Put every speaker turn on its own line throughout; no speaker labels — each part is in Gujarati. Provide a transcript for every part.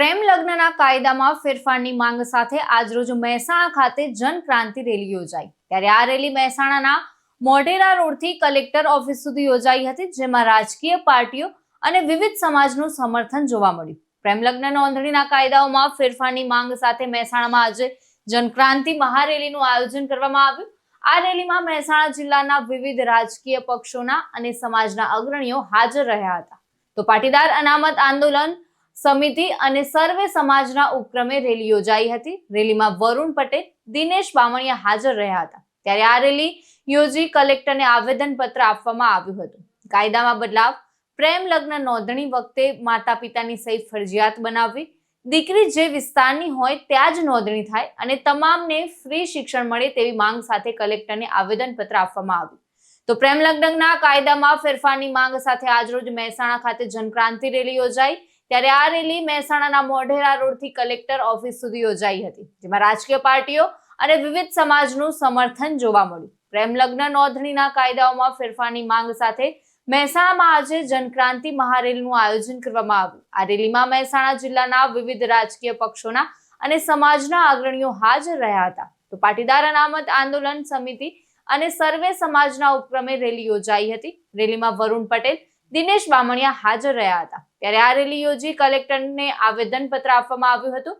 પ્રેમ લગ્નના કાયદામાં ફેરફારની માંગ સાથે આજરોજ મહેસાણા ખાતે જનક્રાંતિ રેલી યોજાઈ. ત્યારે આ રેલી મહેસાણાના મોઢેરા રોડથી કલેક્ટર ઓફિસ સુધી યોજાઈ હતી, જેમાં રાજકીય પાર્ટીઓ અને વિવિધ સમાજનું સમર્થન જોવા મળ્યું. પ્રેમ લગ્ન નોંધણીના કાયદાઓમાં ફેરફારની માંગ સાથે મહેસાણામાં આજે જનક્રાંતિ મહારેલીનું આયોજન કરવામાં આવ્યું. આ રેલીમાં મહેસાણા જિલ્લાના વિવિધ રાજકીય પક્ષોના અને સમાજના અગ્રણીઓ હાજર રહ્યા હતા. તો પાટીદાર અનામત આંદોલન સમિતિ અને સર્વે સમાજના ઉપક્રમે રેલી યોજાઈ હતી. રેલીમાં વરુણ પટેલ, દિનેશ બામણિયા હાજર રહ્યા હતા. ત્યારે આ રેલી યોજી કલેક્ટરને આવેદન પત્ર આપવામાં આવ્યું હતું. કાયદામાં બદલાવ, પ્રેમ લગ્ન નોંધણી વખતે માતા પિતાની સહી ફરજિયાત બનાવવી, દીકરી જે વિસ્તારની હોય ત્યાં જ નોંધણી થાય અને તમામને ફ્રી શિક્ષણ મળે તેવી માંગ સાથે કલેક્ટરને આવેદન પત્ર આપવામાં આવ્યું. તો પ્રેમ લગ્નના કાયદામાં ફેરફારની માંગ સાથે આજરોજ મહેસાણા ખાતે જનક્રાંતિ રેલી યોજાઈ. ત્યારે આ રેલી મહેસાણાના મોઢેરા રોડથી કલેક્ટર ઓફિસ સુધી યોજાઈ હતી, જેમાં રાજકીય પાર્ટીઓ અને વિવિધ સમાજનું સમર્થન જોવા મળ્યું. પ્રેમ લગ્ન નોંધણીના કાયદાઓમાં ફેરફારની માંગ સાથે મહેસાણામાં આજે જનક્રાંતિ મહારેલીનું આયોજન કરવામાં આવ્યું. આ રેલીમાં મહેસાણા જિલ્લાના વિવિધ રાજકીય પક્ષોના અને સમાજના અગ્રણીઓ હાજર રહ્યા હતા. તો પાટીદાર અનામત આંદોલન સમિતિ અને સર્વે સમાજના ઉપક્રમે રેલી યોજાઈ હતી. રેલીમાં વરુણ પટેલ દિનેશ બામણિયા હાજર રહ્યા હતા. ત્યારે આ રેલી યોજી કલેક્ટરને આવેદન પત્ર આપવામાં આવ્યું હતું.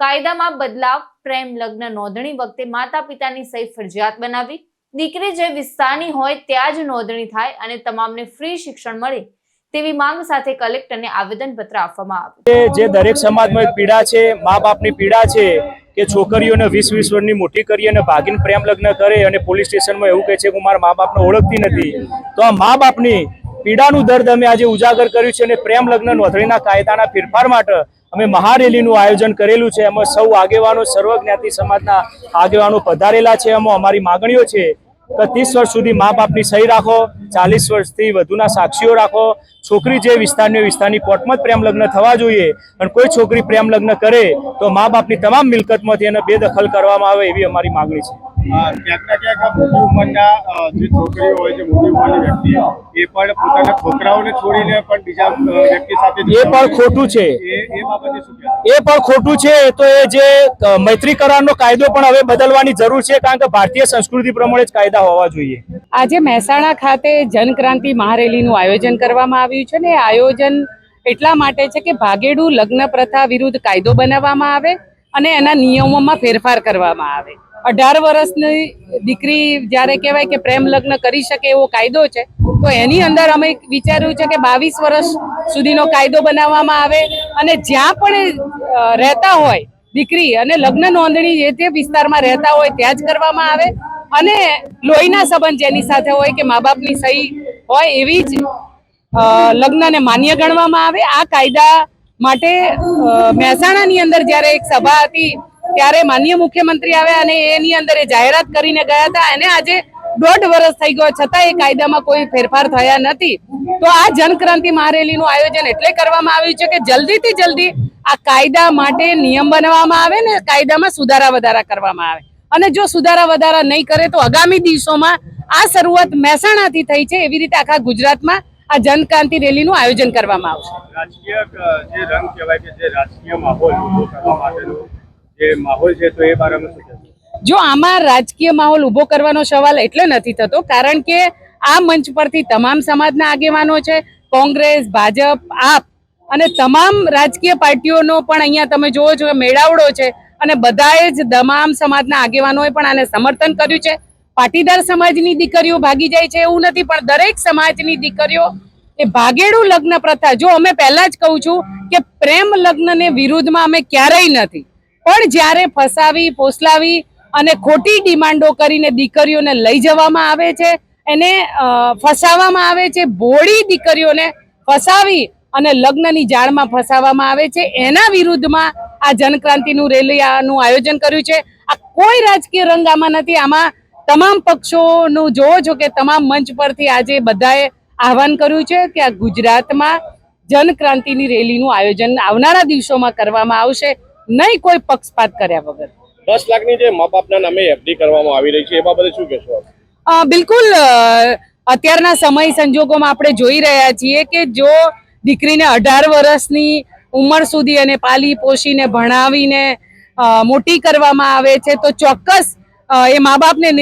કાયદામાં બદલાવ, પ્રેમ, લગ્ન, નોંધણી વખતે માતા પિતાની સહી ફરજિયાત બનાવી દીકરી જે વિસ્તારની હોય ત્યાં જ નોંધણી થાય અને તમામને ફ્રી શિક્ષણ મળે તેવી માંગ સાથે કલેક્ટરને આવેદનપત્ર આપવામાં આવ્યું.
જે દરેક સમાજમાં પીડા છે મા બાપની પીડા છે, કે છોકરીઓને વીસ વીસ મોટી કરી અને ભાગીને પ્રેમ લગ્ન કરે અને પોલીસ સ્ટેશનમાં એવું કહે છે કે મારા મા બાપને ઓળખતી નથી, તો આ મા બાપની પીડાનું દર્દ અમે આજે ઉજાગર કર્યું છે અને પ્રેમ લગ્ન નોંધણીના કાયદાના ફેરફાર માટે અમે મહારેલીનું આયોજન કરેલું છે. એમાં સૌ આગેવાનો સર્વ જ્ઞાતિ સમાજના આગેવાનો પધારેલા છે. એમાં અમારી માગણીઓ છે કે ત્રીસ વર્ષ સુધી મા બાપની સહી રાખો, ચાલીસ વર્ષથી વધુના સાક્ષીઓ રાખો. છોકરી જે વિસ્તારની વિસ્તારની કોર્ટમાં જ પ્રેમ લગ્ન થવા જોઈએ. અને કોઈ છોકરી પ્રેમ લગ્ન કરે તો મા બાપની તમામ મિલકતમાંથી એને બેદખલ કરવામાં આવે એવી અમારી માગણી છે.
ક્યાંક ને ક્યાંક મોટી ઉંમરના જે છોકરીઓ હોય છે મોટી ઉંમરની વ્યક્તિ એ પણ પોતાના છોકરાઓને છોડીને પણ બીજા વ્યક્તિ સાથે
એ પણ ખોટું છે.
એ એ બાબતે શું કહેશો?
એ પણ ખોટું છે. તો એ જે મૈત્રી કરારનો કાયદો પણ હવે બદલવાની જરૂર છે કારણ કે ભારતીય સંસ્કૃતિ પ્રમાણે જ કાયદા હોવા જોઈએ.
આજે મહેસાણા ખાતે જનક્રાંતિ મહારેલીનું આયોજન કરવામાં આવ્યું છે ને એ આયોજન એટલા માટે છે કે ભાગેડુ લગ્ન પ્રથા વિરુદ્ધ કાયદો બનાવવામાં આવે અને એના નિયમોમાં ફેરફાર કરવામાં આવે. અઢાર વર્ષની દીકરી જ્યારે કહેવાય કે પ્રેમ લગ્ન કરી શકે એવો કાયદો છે, તો એની અંદર અમે વિચાર્યું છે કે બાવીસ વર્ષ સુધીનો કાયદો બનાવવામાં આવે અને જ્યાં પણ રહેતા હોય, દીકરી અને લગ્ન નોંધણી જે તે વિસ્તારમાં રહેતા હોય ત્યાં જ કરવામાં આવે અને લોહીના સંબંધ જેની સાથે હોય કે મા બાપની સહી હોય એવી જ લગ્નને માન્ય ગણવામાં આવે. આ કાયદા માટે મહેસાણાની અંદર જ્યારે એક સભા હતી ત્યારે માન્ય મુખ્યમંત્રી આવ્યા અને એની અંદર એ જાહેરાત કરીને ગયા હતા. અને આજે દોઢ વર્ષ થઈ ગયો છતાં એ કાયદામાં કોઈ ફેરફાર થયા નથી. તો આ જનક્રાંતિ મહારેલીનું આયોજન એટલે કરવામાં આવ્યું છે કે જલ્દીથી જલ્દી આ કાયદા માટે નિયમ બનાવવામાં આવે ને કાયદામાં સુધારા વધારા કરવામાં આવે. અને જો સુધારા વધારા નહીં કરે તો આગામી દિવસોમાં આ શરૂઆત મહેસાણાથી થઈ છે એવી રીતે આખા ગુજરાતમાં આ જનક્રાંતિ રેલીનું આયોજન કરવામાં આવશે.
રાજકીય જે રંગ કહેવાય કે જે રાજકીય માહોલ કરવા માટેનો જે માહોલ છે, તો એ બારામાં શું
જો આમાં રાજકીય માહોલ ઊભો કરવાનો સવાલ એટલે નથી થતો, કારણ કે આ મંચ પરથી તમામ સમાજના આગેવાનો છે, કોંગ્રેસ, ભાજપ, આપ અને તમામ રાજકીય પાર્ટીઓનો પણ અહીંયા તમે જુઓ છો કે મેળાવડો છે અને બધાએ જ તમામ સમાજના આગેવાનોએ પણ આને સમર્થન કર્યું છે. પાટીદાર સમાજની દીકરીઓ ભાગી જાય છે એવું નથી, પણ દરેક સમાજની દીકરીઓ એ ભાગેડું લગ્ન પ્રથા. જો અમે પહેલા જ કહું છું કે પ્રેમ લગ્નને વિરુદ્ધમાં અમે ક્યારેય નથી. પણ જ્યારે ફસાવી ફોસલાવી અને ખોટી ડિમાન્ડો કરીને દીકરીઓને લઈ જવામાં આવે છે, એને ફસાવવામાં આવે છે ભોળી દીકરીઓને ફસાવી અને લગ્નની જાળમાં ફસાવવામાં આવે છે, એના વિરુદ્ધમાં આ જનક્રાંતિનું રેલીનું આયોજન કર્યું છે. આ કોઈ રાજકીય રંગ આમાં નથી, આમાં તમામ પક્ષોનું જોવો છો કે તમામ મંચ પરથી આજે બધાએ આહવાન કર્યું છે કે આ ગુજરાતમાં જનક્રાંતિની રેલીનું આયોજન આવનારા દિવસોમાં કરવામાં આવશે. નહીં કોઈ પક્ષપાત કર્યા વગર.
દસ લાખની જે મા બાપના નામે એફડી કરવામાં આવી રહી છે એ બાબતે શું કહેશો
બિલકુલ અત્યારના સમય સંજોગોમાં આપણે જોઈ રહ્યા છીએ કે જો દીકરીને અઢાર વર્ષની ઉંમર સુધી અને પાલી પોષીને ભણાવીને મોટી કરવામાં આવે છે તો ચોક્કસ એ મા બાપને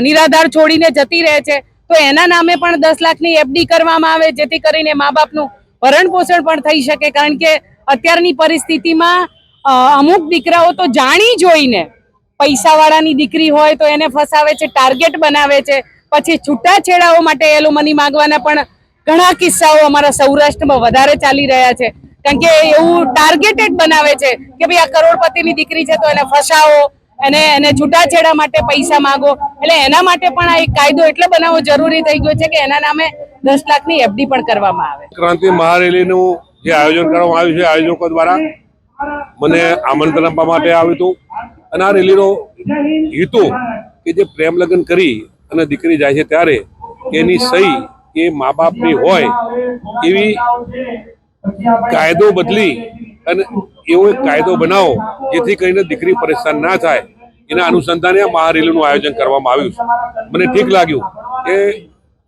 નિરાધાર છોડીને જતી રહે છે તો એના નામે પણ દસ લાખની એફડી કરવામાં આવે જેથી કરીને મા બાપનું ભરણ પોષણ પણ થઈ શકે કારણ કે અત્યારની પરિસ્થિતિમાં અમુક દીકરાઓ તો જાણી જોઈને પૈસાવાળાની દીકરી હોય તો એને ફસાવે છે, ટાર્ગેટ બનાવે છે. પછી છૂટાછેડાઓ માટે એલુમની માંગવાના પણ ઘણા કિસ્સાઓ અમારા સૌરાષ્ટ્રમાં વધારે ચાલી રહ્યા છે. કારણ કે એવું ટાર્ગેટેડ બનાવે છે કે ભાઈ આ કરોડપતિની દીકરી છે તો એને ફસાવો, એને એને છૂટાછેડા માટે પૈસા માગો. એટલે એના માટે પણ આ એક કાયદો એટલે બનાવવો જરૂરી થઈ ગયો છે કે એના નામે દસ લાખની એફડી પણ કરવામાં આવે.
ક્રાંતિ મહારેલીનું જે આયોજન કરવામાં આવ્યું છે આયોજકો દ્વારા મને આમંત્રણ આપવા માટે આવ્યું હતું. અને આ રેલીનો હેતુ કે જે પ્રેમ લગ્ન કરી અને દીકરી જાય છે ત્યારે એની સહી એ મા બાપની હોય એવી કાયદો બદલી અને એવો એક કાયદો બનાવો જેથી કરીને દીકરી પરેશાન ના થાય. એના અનુસંધાને આ મહારેલીનું આયોજન કરવામાં આવ્યું છે. મને ઠીક લાગ્યું કે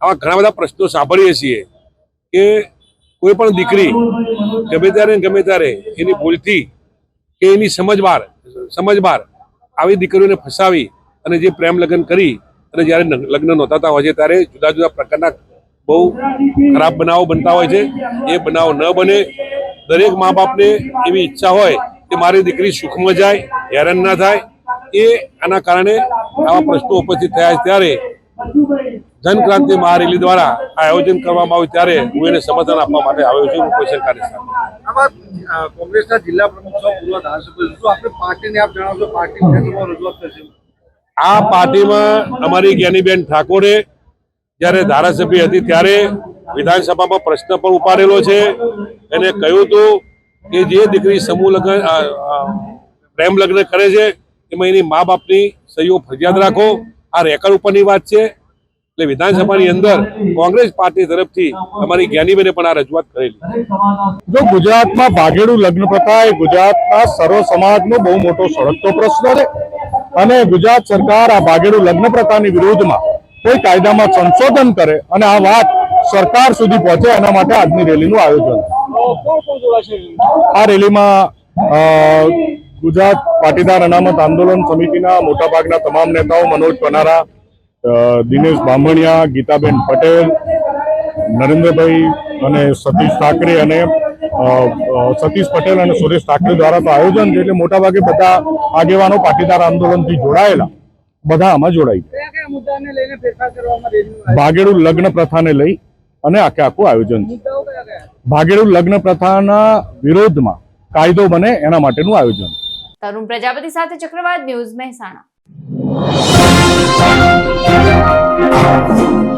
આવા ઘણા બધા પ્રશ્નો સાંભળીએ છીએ કે કોઈ પણ દીકરી ગમે ત્યારે ગમે ત્યારે એની ભૂલથી કે એની સમજબાર સમજબાર આવી દીકરીઓને ફસાવી અને જે પ્રેમ લગ્ન કરી અને જ્યારે લગ્ન નોંધાતા હોય છે ત્યારે જુદા જુદા પ્રકારના બહુ ખરાબ બનાવો બનતા હોય છે. એ બનાવો ન બને. દરેક મા બાપને એવી ઈચ્છા હોય કે મારી દીકરી સુખમાં જાય, હેરાન ના થાય. એ આના કારણે આવા પ્રશ્નો ઉપસ્થિત થયા ત્યારે જનક્રાંતિ મહારેલી દ્વારા આ આયોજન કરવામાં આવ્યું ત્યારે હું એને સમર્થન આપવા માટે આવ્યો છું કોઈ સરકારી સ્થાને
કોંગ્રેસના જિલ્લા પ્રમુખ પૂર્વ ધારાસભ્ય આપણે પાર્ટીને આપ જણાવશો? પાર્ટી રજૂઆત કરશે?
આ પાર્ટીમાં અમારી જ્ઞાનીબેન ઠાકોરે જ્યારે ધારાસભ્ય હતી ત્યારે વિધાનસભામાં પ્રશ્ન પણ ઉપાડેલો છે. એને કહ્યું હતું કે જે દીકરી સમૂહ લગ્ન પ્રેમ લગ્ન કરે છે એમાં એની મા બાપની સહીઓ ફરજિયાત રાખો. આ રેકર્ડ ઉપરની વાત છે. એટલે વિધાનસભાની અંદર કોંગ્રેસ પાર્ટી તરફથી અમારી જ્ઞાનીબેને પણ આ રજૂઆત કરેલી.
જો ગુજરાતમાં ભાગેડું લગ્ન પ્રથા એ ગુજરાતના સર્વ સમાજનો બહુ મોટો સળગતો પ્રશ્ન છે અને ગુજરાત સરકાર આ ભાગેડું લગ્ન પ્રથાની વિરુદ્ધમાં કોઈ કાયદામાં સંશોધન કરે અને આ વાત સરકાર સુધી પહોંચે એના માટે આજની રેલીનું આયોજન. આ રેલીમાં ગુજરાત પાટીદાર અનામત આંદોલન સમિતિના મોટાભાગના તમામ નેતાઓ, મનોજ પનારા દિનેશ બામણિયા ગીતાબેન પટેલ નરેન્દ્રભાઈ અને સતીશ ઠાકરે અને સતીશ પટેલ અને સુરેશ ઠાકરે દ્વારા તો આયોજન છે એટલે મોટાભાગે બધા આગેવાનો પાટીદાર આંદોલનથી જોડાયેલા. બધા આમાં જોડાઈ ભાગેડુ લગ્ન પ્રથાને લઈ અને આખે આખું આયોજન છે? ભાગેડુ લગ્ન પ્રથાના વિરોધમાં કાયદો બને એના માટેનું આયોજન.
તરુણ પ્રજાપતિ સાથે ચક્રવાત ન્યૂઝ મહેસાણા. 呀呀呀！